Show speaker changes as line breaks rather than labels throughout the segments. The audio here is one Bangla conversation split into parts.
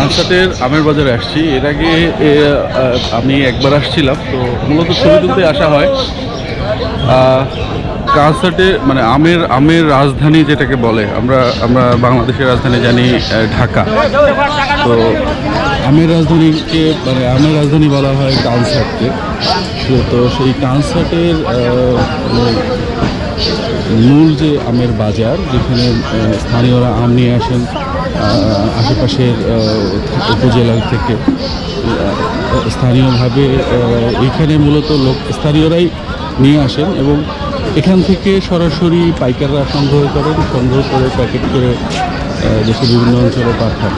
কানসার্টের আমের বাজারে আসছি। এর আগে আমি একবার আসছিলাম, তো মূলত ছবি তুলতে আসা হয়। কানসার্টে মানে আমের আমের রাজধানী যেটাকে বলে, আমরা আমরা বাংলাদেশের রাজধানী জানি ঢাকা। তো আমের রাজধানীকে মানে আমের রাজধানী বলা হয় কানসার্টকে তো সেই কানসার্টের মানে মূল যে আমের বাজার, যেখানে স্থানীয়রা আম নিয়ে আসেন আশেপাশের উপজেলা থেকে স্থানীয়ভাবে এখানে মূলত লোক, স্থানীয়রাই নিয়ে আসেন এবং এখান থেকে সরাসরি পাইকাররা সংগ্রহ করেন, সংগ্রহ করে প্যাকেট করে দেশের বিভিন্ন অঞ্চলে পাঠান।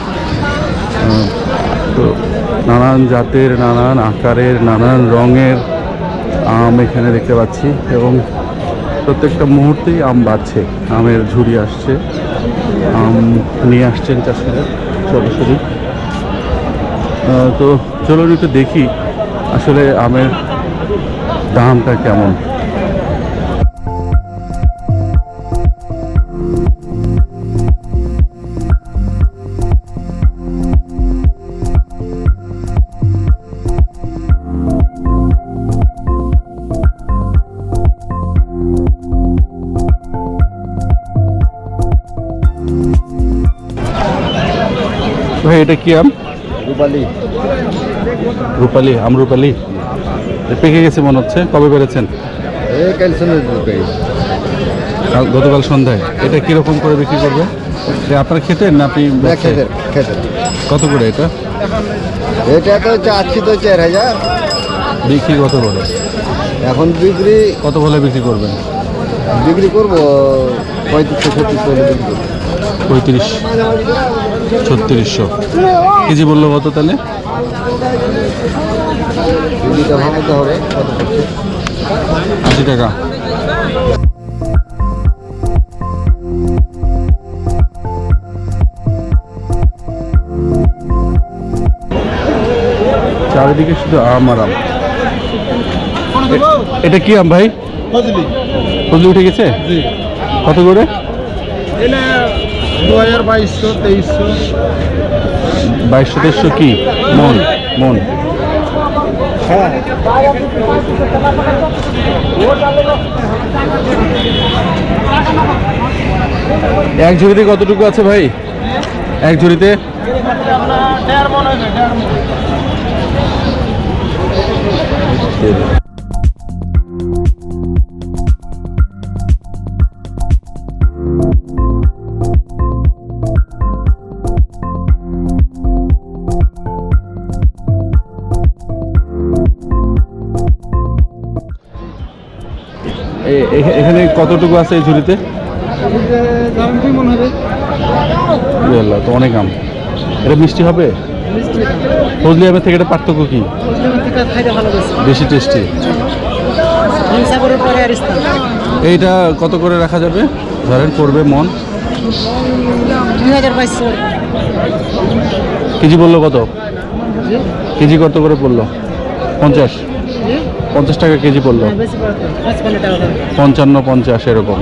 তো নানান জাতের, নানান আকারের, নানান রঙের আম এখানে দেখতে পাচ্ছি এবং প্রত্যেকটা মুহূর্তেই আম বাড়ছে, আমের ঝুড়ি আসছে। নিয়ে আসছেন চাষিরা সরাসরি। তো চলুন একটু দেখি আসলে আমের দামটা কেমন। ভাই এটা কি আম?
রূপালি।
রূপালি আম রূপালি। পেকে গেছে মনে হচ্ছে। কবে বেড়েছেন? গতকাল সন্ধ্যায়। এটা কীরকম করে বিক্রি করবে? আপনারা খেতেন না আপনি
খেতে খেতে
কত করে এটা?
এটা তো চাচ্ছি তো চার হাজার।
বিক্রি কত করে?
এখন বিক্রি
কত বলে বিক্রি করবেন?
বিক্রি করব পঁয়ত্রিশশো ছত্রিশশো বিক্রি করব।
পঁয়ত্রিশ ছত্রিশশো। কেজি বলল কত তাহলে? আশি টাকা। চারিদিকে শুধু আম আর আম। এটা কি আম ভাই?
ফজলি।
ফজলি উঠে গেছে? কত করে?
এটা দু হাজার বাইশশো
বাইশশো, তেইশশো কি? মন মন। এক ঝুড়িতে কতটুকু আছে ভাই? এক ঝুড়িতে? এখানে কতটুকু আছে এই ঝুড়িতে? তো অনেক আম এটা মিষ্টি হবে? ফজলি আমের থেকে এটা পার্থক্য কি?
বেশি
টেস্টি এইটা কত করে রাখা যাবে? ধরেন পড়বে মন। কেজি বলল কত? কেজি কত করে পড়ল? পঞ্চাশ। পঞ্চাশ টাকা কেজি পড়ল।
করে
পঞ্চান্ন পঞ্চাশ এরকম।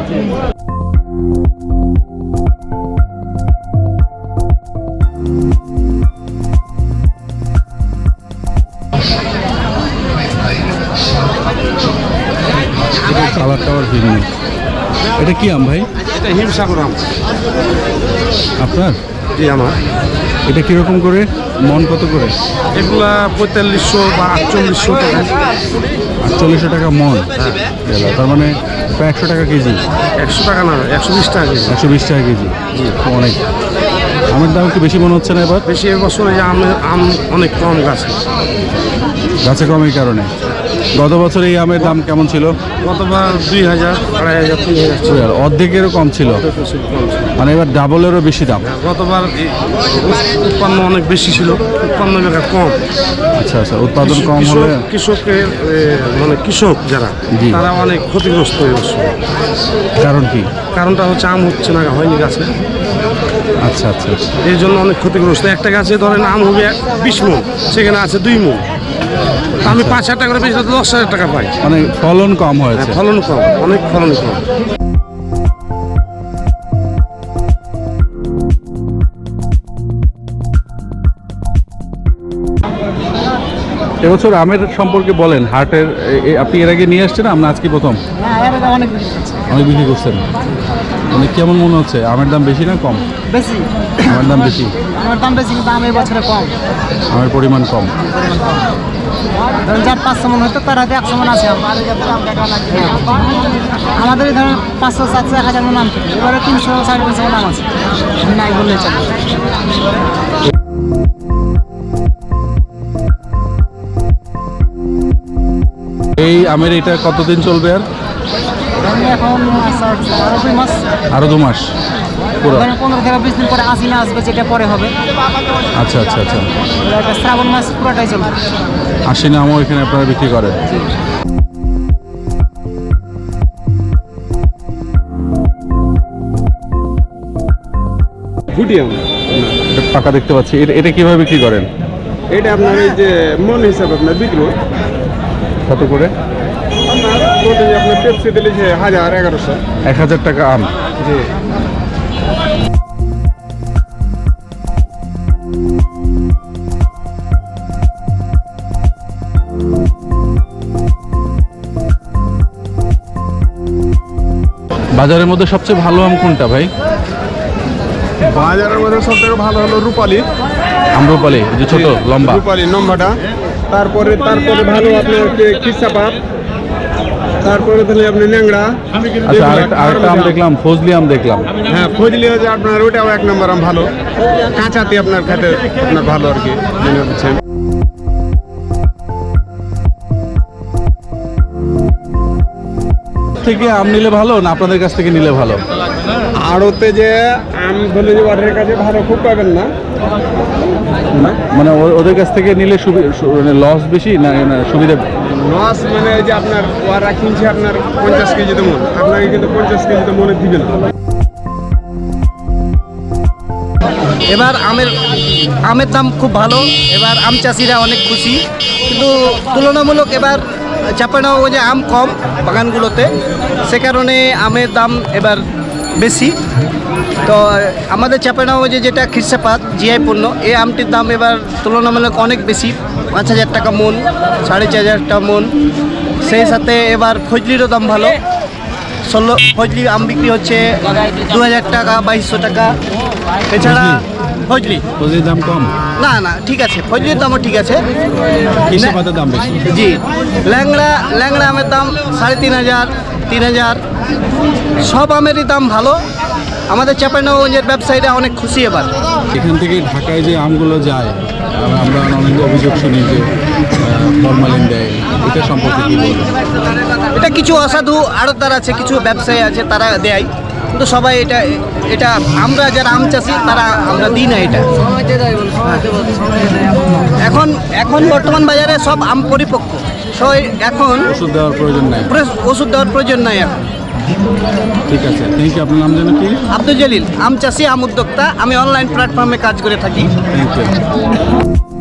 কালারটা আবার ভিন্ন। এটা কি আম ভাই?
এটা হিমসাগর আম।
আপনার?
জি আমার।
এটা কীরকম করে? মন কত করে?
এগুলা পঁয়তাল্লিশশো বা আটচল্লিশশো টাকা।
আটচল্লিশশো টাকা মন? এলা, তার মানে প্রায় একশো টাকা কেজি।
একশো টাকা না একশো বিশ টাকা কেজি।
একশো বিশ টাকা কেজি। অনেক। আমের দাম একটু বেশি মনে হচ্ছে না এবার?
বেশি এবছর আম আম অনেক কম গাছে।
গাছে কম এই কারণে। গত বছর এই আমের দাম কেমন ছিল?
গতবার দুই হাজার আড়াই হাজার তিন হাজার
অর্ধেকেরও কম ছিল। মানে এবার ডাবলেরও বেশি দাম।
গতবার উৎপন্ন অনেক বেশি ছিল। উৎপন্ন কম।
আচ্ছা আচ্ছা উৎপাদন কম হলে
কৃষকের মানে কৃষক যারা তারা অনেক ক্ষতিগ্রস্ত হয়ে
কারণ কি?
কারণটা হচ্ছে আম হচ্ছে না হয়নি গাছে।
আচ্ছা আচ্ছা আচ্ছা।
এই জন্য অনেক ক্ষতিগ্রস্ত। একটা গাছে ধরেন আম হবে বিশ মন সেখানে আছে দুই মন। আমি পাঁচ হাজার টাকা করে বেশি দশ হাজার টাকা পাই।
মানে ফলন কম হয়েছে।
ফলন কম অনেক ফলন কম।
এবছর আমের সম্পর্কে বলেন হাটের আপনি এর আগে নিয়ে আসছেন আমরা আজকে প্রথম?
হ্যাঁ অনেক বেশি আছে।
অনেক বিক্রি করছেন। মানে কেমন মনে হচ্ছে? আমের দাম বেশি না কম?
বেশি।
আমের দাম বেশি?
আমার দাম বেশি কিন্তু আমি বছরে কম।
আমের পরিমাণ কম।
ধরুন যার পাঁচশো মন হতো তার হাতে একশো মন আছে। আমাদের এই ধরুন পাঁচশো সাতশো এক হাজার মন থাকে এবারে তিনশো সাড়ে তিনশো মন আছে। নাই বললে চলে।
এই আমের এটা কতদিন চলবে আর?
এখন আচ্ছা
আরও দু মাস
পনেরো থেকে বিশ দিন পরে আসিনা আসবে যেটা পরে হবে।
আচ্ছা আচ্ছা আচ্ছা।
শ্রাবণ মাস পুরোটাই চলবে।
আশি আমও এখানে আপনারা বিক্রি করেন।
গুটিয়াম
এটা পাকা দেখতে পাচ্ছি। এটা এটা কীভাবে বিক্রি করেন?
এটা আপনার এই যে মন হিসাবে আপনার বিক্রি।
কত করে?
আপনার আপনার পেপসি দিলে যে হাজার এগারোশো।
এক হাজার টাকা আম।
জি।
বাজারের মধ্যে সবচেয়ে ভালো আম কোনটা ভাই?
বাজারের মধ্যে সব থেকে ভালো হলো রূপালি।
আম্রপালি যে ছোট লম্বা।
রূপালি নম্বরটা। তারপরে তারপরে ভালো আপনার খিসাপাত তারপরে তাহলে আপনি ন্যাংরা
আচ্ছা আরেকটা আরেকটা আম দেখলাম ফজলি আম দেখলাম।
হ্যাঁ ফজলি হচ্ছে আপনার ওইটাও এক নম্বর আম ভালো। কাঁচাতে আপনার খেতে আপনার ভালো আর কি মনে হচ্ছে।
থেকে আম নিলে ভালো না আপনাদের কাছ থেকে নিলে ভালো?
আড়তে যে আম বলে যে ওদের কাছে ভালো খুব পাবেন না।
মানে ও- ওদের কাছ থেকে নিলে লস বেশি না না সুবিধা?
লস মানে যে আপনার ওরা কিনছে আপনার পঞ্চাশ কেজি তো মন আপনাকে কিন্তু পঞ্চাশ কেজি তো মনে দিবে না।
এবার আমের আমের দাম খুব ভালো এবার আম চাষিরা অনেক খুশি। কিন্তু তুলনামূলক এবার চাপানগঞ্জে আম কম বাগানগুলোতে। সে কারণে আমের দাম এবার বেশি। তো, আমাদের চাপানগঞ্জে যেটা খিরসাপাত, জিআই পণ্য, এই আমটির দাম এবার তুলনামূলক অনেক বেশি। পাঁচ হাজার টাকা মন, সাড়ে চার হাজার টাকা মন। সেই সাথে এবার ফজলিরও দাম ভালো। ষোলো ফজলি আম বিক্রি হচ্ছে দু হাজার টাকা, বাইশশো টাকা। এছাড়া ফজলি?
ফজলির দাম কম?
না না ঠিক আছে। ফজলির দামও ঠিক আছে।
কিসে পাতার দাম বেশি?
জি। ল্যাংড়া ল্যাংড়া আমের দাম সাড়ে তিন হাজার তিন হাজার। সব আমেরই দাম ভালো। আমাদের চাপানগঞ্জের ব্যবসায়ীরা অনেক খুশি এবার।
এখান থেকে ঢাকায় যে আমগুলো যায় আমরা অনেক অভিযোগ শুনি যে ফরমালিন দেয়। এটা সম্পর্কে কি
এটা কিছু অসাধু আড়তদার আছে কিছু ব্যবসায়ী আছে তারা দেয়। কিন্তু সবাই এটা এটা আমরা যারা আম চাষি তারা আমরা দিই না এটা। এখন এখন বর্তমান বাজারে সব আম পরিপক্ক। সবাই এখন
ওষুধ দেওয়ার প্রয়োজন নাই।
ওষুধ দেওয়ার প্রয়োজন নাই এখন।
ঠিক আছে থ্যাংক ইউ আপনার নাম যেন কি?
আব্দুল জলিল আম চাষি আম উদ্যোক্তা। আমি অনলাইন প্ল্যাটফর্মে কাজ করে থাকি।
Thank you